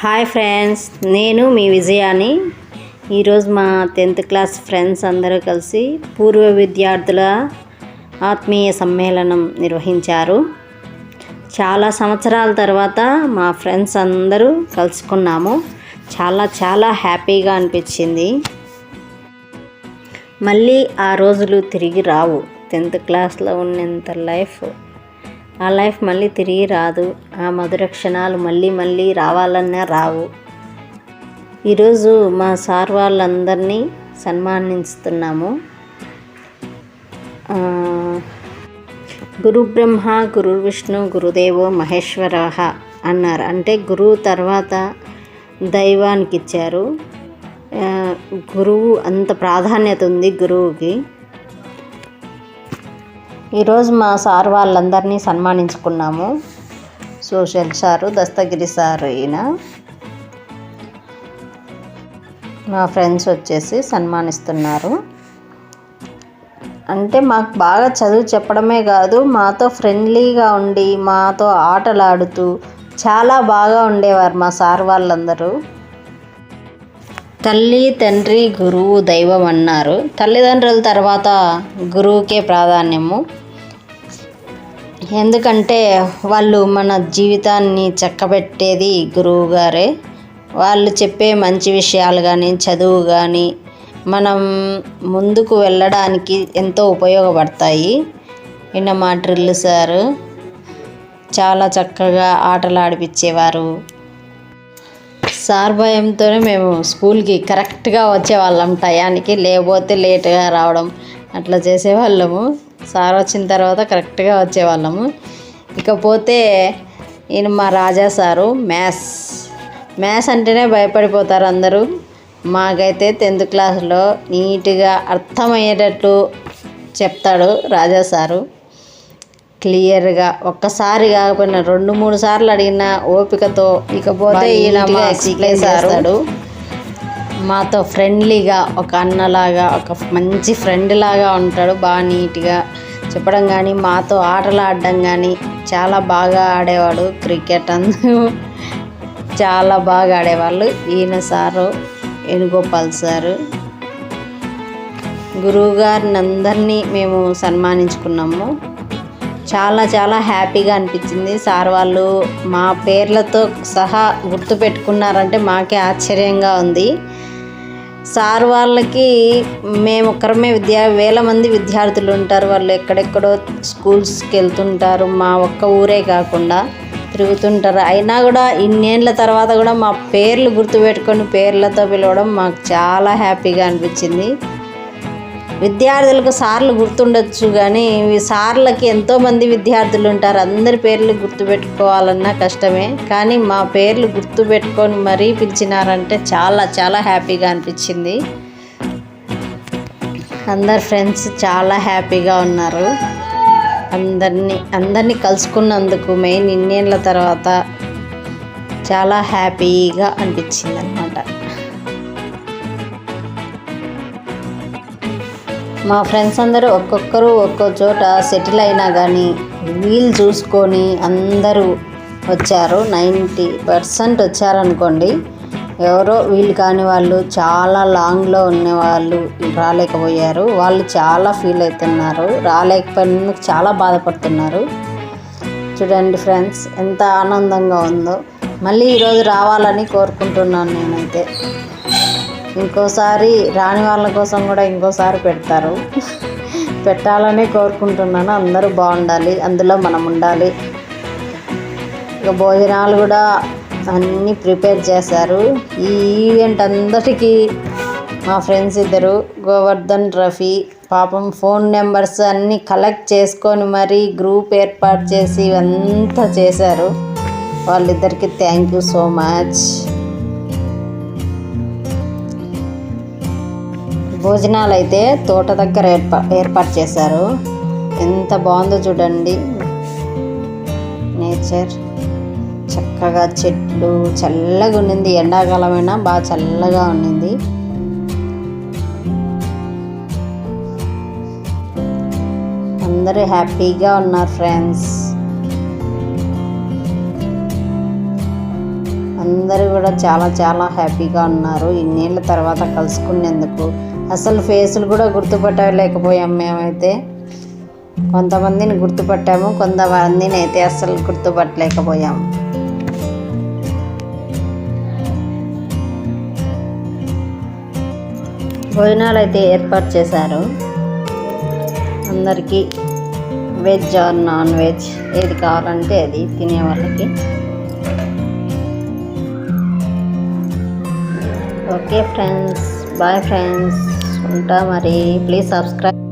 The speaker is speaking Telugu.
హాయ్ ఫ్రెండ్స్ నేను మీ విజయాని. ఈరోజు మా టెన్త్ క్లాస్ ఫ్రెండ్స్ అందరూ కలిసి పూర్వ విద్యార్థుల ఆత్మీయ సమ్మేళనం నిర్వహించారు. చాలా సంవత్సరాల తర్వాత మా ఫ్రెండ్స్ అందరూ కలుసుకున్నాము. చాలా చాలా హ్యాపీగా అనిపించింది. మళ్ళీ ఆ రోజులు తిరిగి రావు. టెన్త్ క్లాస్లో ఉన్నంత లైఫ్ ఆ లైఫ్ మళ్ళీ తిరిగి రాదు. ఆ మధుర క్షణాలు మళ్ళీ మళ్ళీ రావాలన్నా రావు. ఈరోజు మా సార్ వాళ్ళందరినీ సన్మానిస్తున్నాము. గురు బ్రహ్మ గురు విష్ణు గురుదేవో మహేశ్వర అన్నారు. అంటే గురువు తర్వాత దైవానికి ఇచ్చారు. గురువు అంత ప్రాధాన్యత ఉంది గురువుకి. ఈరోజు మా సార్ వాళ్ళందరినీ సన్మానించుకున్నాము. సోషల్ సారు దస్తగిరి సార్ ఈయన. మా ఫ్రెండ్స్ వచ్చేసి సన్మానిస్తున్నారు. అంటే మాకు బాగా చదువు చెప్పడమే కాదు మాతో ఫ్రెండ్లీగా ఉండి మాతో ఆటలాడుతూ చాలా బాగా ఉండేవారు మా సార్ వాళ్ళందరూ. తల్లి తండ్రి గురువు దైవం అన్నారు. తల్లిదండ్రుల తర్వాత గురువుకే ప్రాధాన్యము. ఎందుకంటే వాళ్ళు మన జీవితాన్ని చక్కబెట్టేది గురువు గారే. వాళ్ళు చెప్పే మంచి విషయాలు కానీ చదువు కానీ మనం ముందుకు వెళ్ళడానికి ఎంతో ఉపయోగపడతాయి. నిన్న మా డ్రిల్ సారు చాలా చక్కగా ఆటలు ఆడిపించేవారు సార్ భయంతోనే మేము స్కూల్కి కరెక్ట్గా వచ్చేవాళ్ళం టయానికి లేకపోతే లేట్గా రావడం అట్లా చేసేవాళ్ళము. సార్ వచ్చిన తర్వాత కరెక్ట్గా వచ్చేవాళ్ళము. ఇకపోతే ఈయన మా రాజా సారు మ్యాథ్స్ మ్యాథ్స్ అంటేనే భయపడిపోతారు అందరూ. మాకైతే టెన్త్ క్లాస్లో నీట్గా అర్థమయ్యేటట్టు చెప్తాడు రాజా సారు. క్లియర్గా ఒక్కసారి కాకపోయినా రెండు మూడు సార్లు అడిగిన ఓపికతో ఇకపోతే ఈయన ఎక్స్ప్లెయిన్ చేస్తాడు. మాతో ఫ్రెండ్లీగా ఒక అన్నలాగా ఒక మంచి ఫ్రెండ్ లాగా ఉంటాడు. బాగా నీట్గా చెప్పడం కానీ మాతో ఆటలు ఆడడం కానీ చాలా బాగా ఆడేవాడు క్రికెట్ అందరూ చాలా బాగా ఆడేవాళ్ళు. ఈయన సారు వేణుగోపాల్ సారు. గురువు గారిని అందరినీ మేము సన్మానించుకున్నాము. చాలా చాలా హ్యాపీగా అనిపించింది. సార్ వాళ్ళు మా పేర్లతో సహా గుర్తు పెట్టుకున్నారంటే మాకే ఆశ్చర్యంగా ఉంది. సార్ వాళ్ళకి మేము ఒక్కరమే విద్యా వేల మంది విద్యార్థులు ఉంటారు. వాళ్ళు ఎక్కడెక్కడో స్కూల్స్కి వెళ్తుంటారు. మా ఒక్క ఊరే కాకుండా తిరుగుతుంటారు. అయినా కూడా ఇన్నేళ్ళ తర్వాత కూడా మా పేర్లు గుర్తుపెట్టుకొని పేర్లతో పిలవడం మాకు చాలా హ్యాపీగా అనిపించింది. విద్యార్థులకు సార్లు గుర్తుండొచ్చు కానీ సార్లకి ఎంతోమంది విద్యార్థులు ఉంటారు. అందరి పేర్లు గుర్తుపెట్టుకోవాలన్నా కష్టమే. కానీ మా పేర్లు గుర్తుపెట్టుకొని మరీ పిలిచినారంటే చాలా చాలా హ్యాపీగా అనిపించింది. అందరు ఫ్రెండ్స్ చాలా హ్యాపీగా ఉన్నారు. అందరినీ అందరినీ కలుసుకున్నందుకు మెయిన్ ఇన్నేళ్ళ తర్వాత చాలా హ్యాపీగా అనిపించింది అనమాట మా ఫ్రెండ్స్ అందరూ ఒక్కొక్కరు ఒక్కో చోట సెటిల్ అయినా కానీ వీలు చూసుకొని అందరూ వచ్చారు. నైంటీ పర్సెంట్ వచ్చారనుకోండి ఎవరో వీళ్ళు కాని వాళ్ళు చాలా లాంగ్లో ఉన్న వాళ్ళు రాలేకపోయారు. వాళ్ళు చాలా ఫీల్ అవుతున్నారు రాలేకపోయినందుకు చాలా బాధపడుతున్నారు. చూడండి ఫ్రెండ్స్ ఎంత ఆనందంగా ఉందో. మళ్ళీ ఈరోజు రావాలని కోరుకుంటున్నాను నేనైతే. ఇంకోసారి రాని వాళ్ళ కోసం కూడా ఇంకోసారి పెడతారు. పెట్టాలని కోరుకుంటున్నాను. అందరూ బాగుండాలి. అందులో మనం ఉండాలి. ఇక భోజనాలు కూడా అన్నీ ప్రిపేర్ చేశారు. ఈ ఈవెంట్ అందరికీ మా ఫ్రెండ్స్ ఇద్దరు గోవర్ధన్ రఫీ పాపం ఫోన్ నెంబర్స్ అన్నీ కలెక్ట్ చేసుకొని మరీ గ్రూప్ ఏర్పాటు చేసి ఇవంతా చేశారు. వాళ్ళిద్దరికి థ్యాంక్ యూ సో మచ్. భోజనాలు అయితే తోట దగ్గర ఏర్పా ఏర్పాటు చేశారు. ఎంత బాగుందో చూడండి. నేచర్. చక్కగా చెట్లు చల్లగా ఉండింది ఎండాకాలమైనా బాగా చల్లగా ఉండింది అందరూ హ్యాపీగా ఉన్నారు ఫ్రెండ్స్. అందరూ కూడా చాలా చాలా హ్యాపీగా ఉన్నారు. ఇన్నేళ్ళ తర్వాత కలుసుకునేందుకు. అసలు ఫేసులు కూడా గుర్తుపట్టలేకపోయాం మేమైతే. కొంతమందిని గుర్తుపట్టాము కొంతమందిని అయితే అస్సలు గుర్తుపట్టలేకపోయాము భోజనాలు అయితే ఏర్పాటు చేశారు. అందరికీ వెజ్ ఆర్ నాన్ వెజ్ ఏది కావాలంటే అది తినే వాళ్ళకి. Okay friends bye friends. ఉంటా మరి. Please subscribe